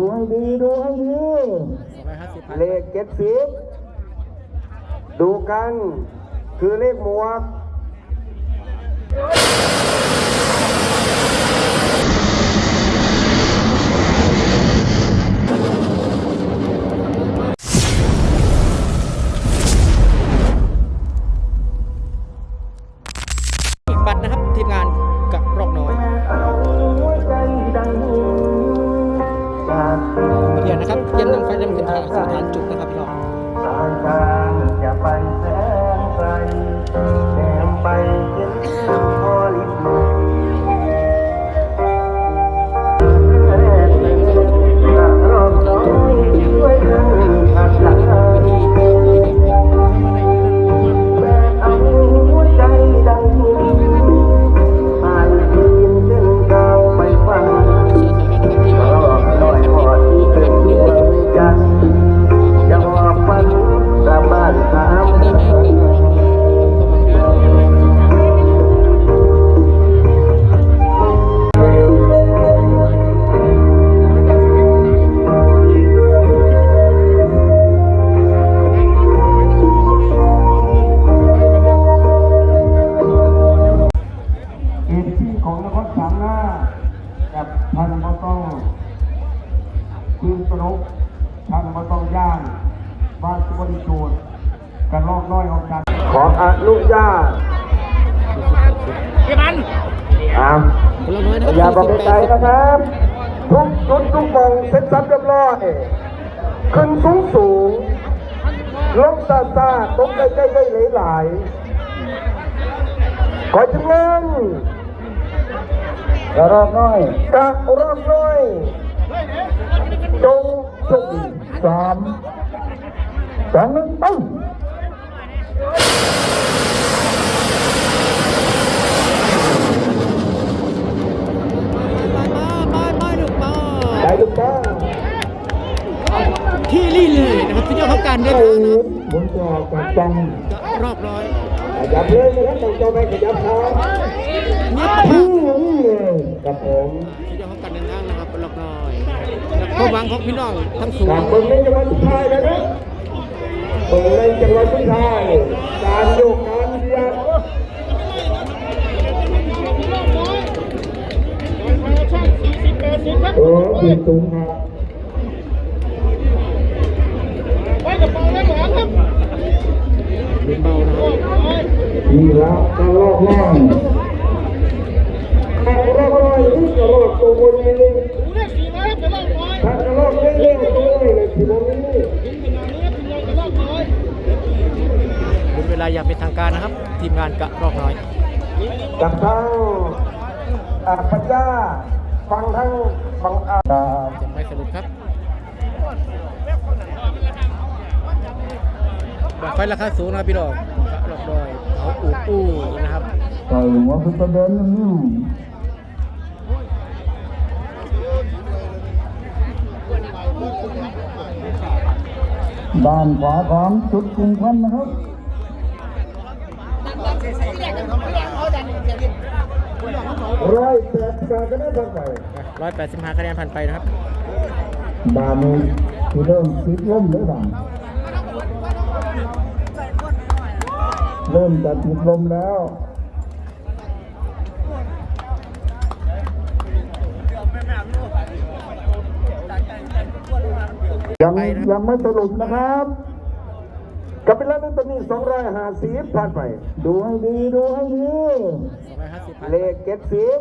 ดูให้ดีดูให้ดีสองร้อยห้าสิบพันเลขเจ็ดสิบดูกัน คือเลขหมวกอีกบัตรนะครับทีมงาน สู่ฐาน กันลอกน้อยออกกันขออนุญาตพี่มันอ่าคนละน้อยนะครับอย่าบอกสี่ไกลสิบแปดๆนะครับ ทุกจุดทุกมองเซ็ตซับเรียบร้อยขึ้นสูงสูงลงซาซาตกใกล้ใกล้ใกล้หลายหลายๆขอจังเล่นกระรอกน้อยกระรอกน้อยจงโชคดีสามสองหนึ่งไป ที่รี่เลยนะครับที่เจ้าเขาการเดินทางนะยบนจอกับจังรอบร้อยขยับเลยนะครับต้องจอไปขยับครับเงียบนี่มากเลยกับผมที่เจ้าเขาการเดินทางนะครับรอบร้อยความหวังของพี่น้องทั้งสูงกับเบิ้งในจังหวัดสุดท้ายนะครับ เบิ้งในจังหวัดสุดท้ายการโยกการเบียดโอ้เบียดสูงครับเบานะครับนี่ละกระรอกน้อยกระรอกน้อยนี่กระรอกตัวบนนี้ถ้ากระรอกเล็กๆตัวน้เลยที่ผมนี่ เป็นเว ลาอย่างเป็นทางการนะครับ ทีมงานกับรอบร้อยกับทั้งอาปัญญาฟังทั้งฟังอายังไม่สรุปครับบอกไฟราคาสูงนะครับพี่น้องกับรอบร้อยเขาอูอู้นะครับใส่หัวพุทธเดินนิ่มด้านขวาของจุดกรุงพันนะครับ ร้อยแปดการก็ได้ทางไปร้อยแปดสิบห้าคะแนนผ่านไปนะครับบานนี้ที่เริ่มติดลมแล้วบ้างเริ่มจะติดลมแล้วยังยังไม่สรุปนะครับ กับเป็นแล้วตอนนี้สองร้อยห้าสิบผ่านไป ดูให้ดีดูให้ดีสองร้อยห้าสิบพันเลขเจ็ดสิบ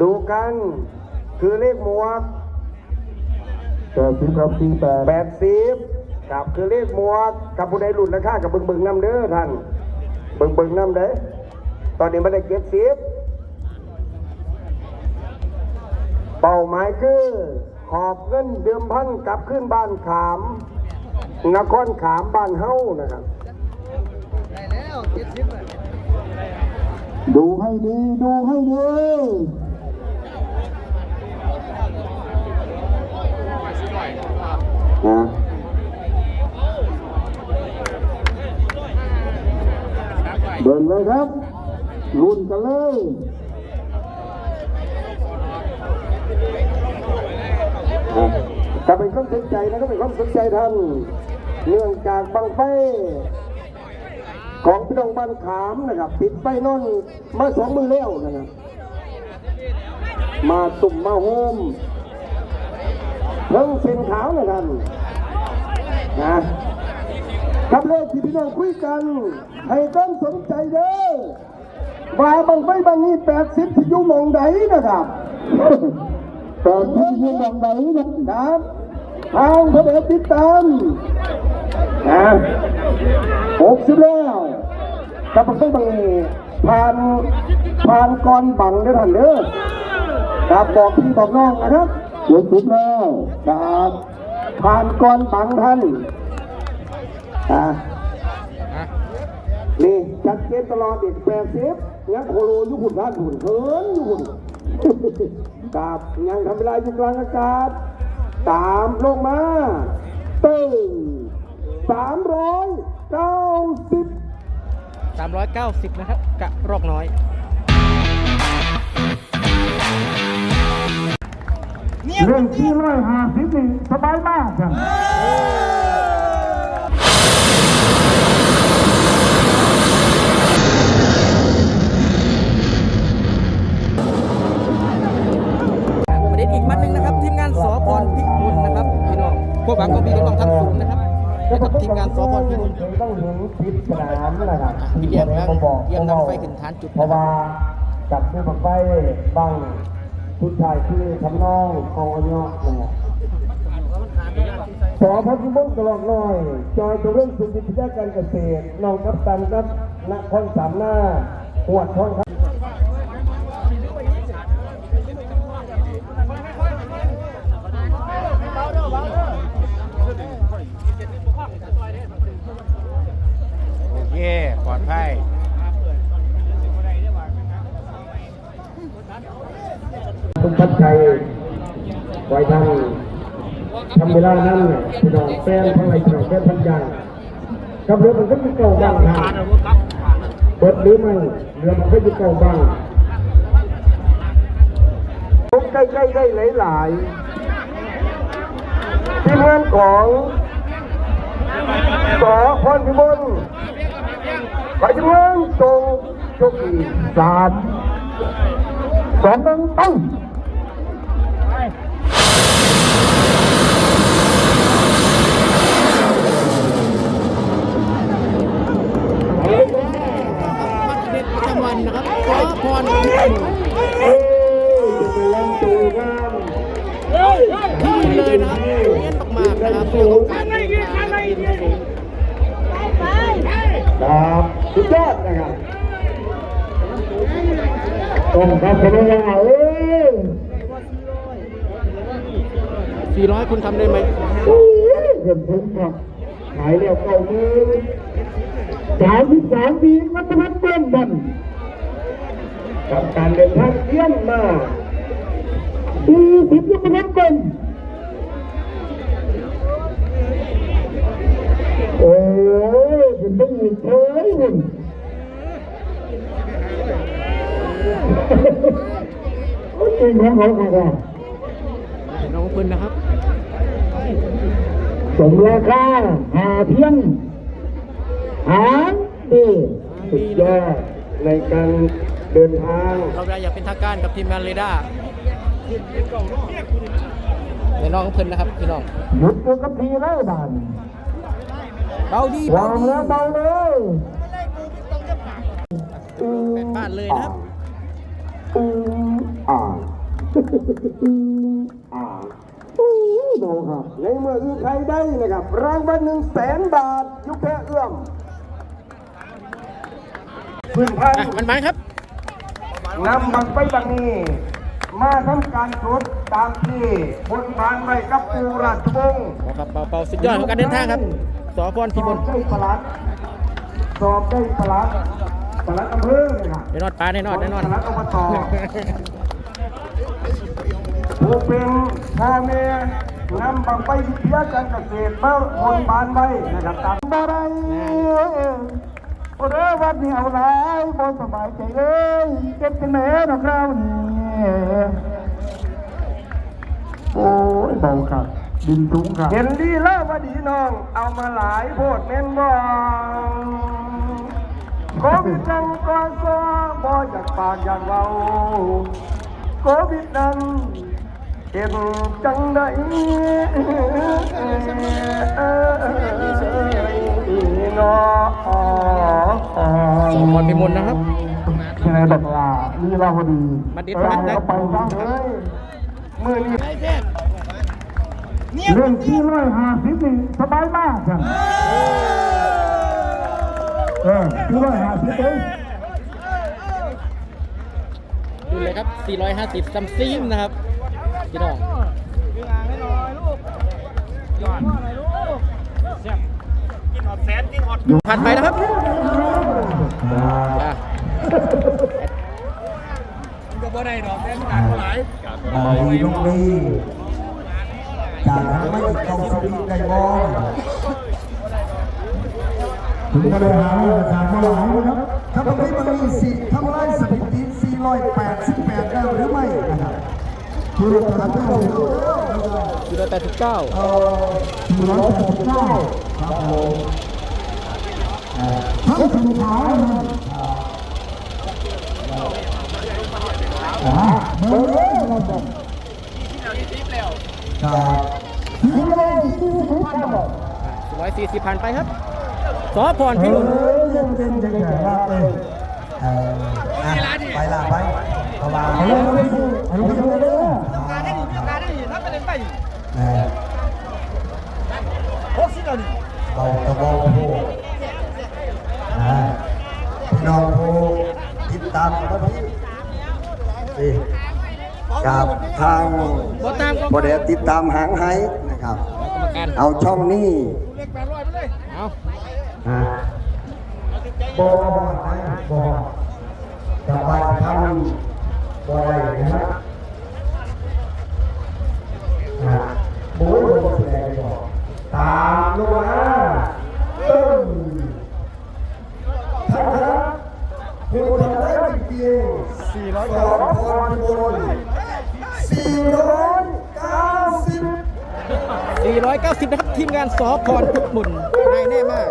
ดูกัน คือเลขหมวกแปดสิบครับสี่แปดแปดสิบกับคือเลขหมวก กับผู้ใดหลุดราคากับเบิงเบิงน้ำเด้อท่าน เบิงเบิงน้ำเด้อตอนนี้มันได้เจ็ดสิบเป้าหมายคือ ขอบเงินเดิมพันกลับขึ้นบ้านขาม นครขามบ้านเฮ้านะครับ ดูให้ดี ดูให้ดี เดินเลยครับ รุ่นกันเลย ก็เป็นความสนใจนะครับเป็นความสนใจท่านเนื่องจากบังไฟของพี่น้องบ้านขามนะครับปิดไฟนอนมาสองมือแล้วนะครับมาตุ่มมาโฮมเพิ่งเส้นขาวนะท่านนะครับเลยที่พี่น้องคุยกัน ให้ต้องสนใจเด้อว่าบางไฟบางนี้แปดสิบที่อยู่มองใดนะครับแปดสิบที่อยู่มองใดนะ ครับทางพระเดชติดตามนะหกสิบแล้วแต่บางไฟบางผ่านผ่านก่อนบังได้ท่านเด้อครับบอกพี่บอกน้องนะครับเดี๋ยวสุดแล้วครับผ่านก่อนบังท่านอะนี่จัดเกณฑ์ตลอดอีกแปดสิบยังโคโลยุหุ่นท่านหุ่นเขินยุหุ่นกับยังทำเวลาอยู่กลางอากาศ ตามลงมาตึ้งสามร้อยเก้าสิบ390นะครับกะรอกน้อยเรื่องที่ร้อยห้าสิบนี่สบายมากครับ ครับเยี่ยมนำไฟขึ้นฐานจุดเพราะว่าจับด้วยบังไฟบ้างผู้ชายที่ทำนองกองอยอกนะครับสอพัฒน์มุ่งตลอดน้อย จอยตัวเรื่องสุขวิทยาการเกษตรน้องกัปตันครับนครสามหน้าหวดทองครับโอเคปลอดภัย คุณพัดชัยไว้ทางทำเวลานั้นพี่น้องแฟนทั้งหลายพี่น้องแฟนพันยางกับเรือมันก็จะเก่าบ้างนะเปิดหรือไม่เรือมันก็จะเก่าบ้างใกล้ใกล้ใกล้หลายหลายๆทีมงานของสอพรพิมลไปทีมงานตรงโชคดีสามสองหนึ่งต้ง มัดเด็ดประจำวั นนะครับสอพรพิบุญเอ้ยจะเล่นตูกันขึ้นเลยนะครับเนียนมากๆนะครับเรื่องของการเดินทางขึ้นสูงครับสุดยอดนะครับต้องครับเป็นยังไงเอ้ย400คุณทำได้ไหมเห็นผมครับขายแล้วเก้ามือสามสิบสามปีมัธยัติเต้นบัน กับการเดินทางเยี่ยมมากสี่สิบยังไม่ทันเต้นโอ้ยเป็นต้องมีเฉยหนึ่งโอ้ยจริงของเขาค่ะน้องเพิ่นนะครับสมราคาหาเพียงหาดีสุดยอดในการ เดินทางเราได้อยากเป็นทางการกับทีมงานเรดาร์ในน้องเพิ่นนะครับพี่น้องหยุดอยู่กับทีเลยบ้านเบาดีเบาวางดีแล้วเบาเลยอืมแปดบ้านเลยนะครับอืมอ่าอืมอ่าอืมดูครับในเมื่อคือใครได้นะครับรางวัลหนึ่งแสนบาท ยุคแพ้เอื้อมพื้นพันอะมันมันครับ นำบังไปบังนี้ มาทำการสดตามที่บนบานไว้กับปูราชวงศ์ขอครับเป่าๆสุดยอดของการเดินทางครับสอพรสพิอมบลได้ประหลัดสอบได้ประหลัดประหลัดอำเภอเลยครับแน่นอนปลาแน่นอนแน่นอน ประหลัดอบตผู้เป็นพ่อแม่นำบังไปวิทยาการเกษตรมาบนบานไว้นะครับตามบ่ได้โอ้ เด้อวันนี้เอาหลายบ่สบายใจเลยเจ็บจังแหน่ดอกคราวนี้โอ้ยเบาครับดินทุ้งครับเห็นลีแลาวดีน้อง เอามาหลายโพดแม่นบองโควิดนังก็ซอบ่อยากปากอยากเว้าโควิดนั้นเห็นจังได้นอ สอพรพิมลนะครับยังไงบอกว่าลีลาวดีมาเด็ดไปมาเด็ดเอาไปซะเฮ้ยมือนี้เรื่องที่ร้อยห้าสิบนี่สบายมากครับเออที่ร้อยห้าสิบเองดูเลยครับ 450ซัมซิงนะครับพี่น้อง ผ่านไปนะครับอะบอยลูกนี้จากนั้นไม่เข้าสวิตได้บอลถึงจะได้หาเรื่องการมาหลายนะครับถ้าตรงนี้มันมีสิทธิ์ทำลายสถิติ 488ได้หรือไม่นะครับ คือเราทำได้489เอ่อสี่ร้อยแปดสิบเก้าครับผมทั้งสุดท้ายนะอ่าเบอร์เล่เราบอกจากที่ร้อยสี่สิบเก้า140ผ่านไปครับสอพรพิอรุณเย็นเย็นเย็นเย็นมากเลยเอ่ออะไป ละไปประมาณเอาลงไปดูเอาลงไปดูเลยเอ่อเอาตะบองโพอ่าพี่น้องโพติดตามมาพี่นี่กับทางบอตามก็บไดติดตามหางไห้นะครับกรรมการเอาช่องนี้เอาอ่าบอบอนะบอจะไปทำ บออะไรนะฮะโบ้ยบอแสดงบอกตามลงมาตึ้งท่านครับคุณทำได้จริงสี่ร้อยสองคนบนสี่ร้อยเก้าสิบ490นะครับทีมงานสอพรพิมลนายแน่มาก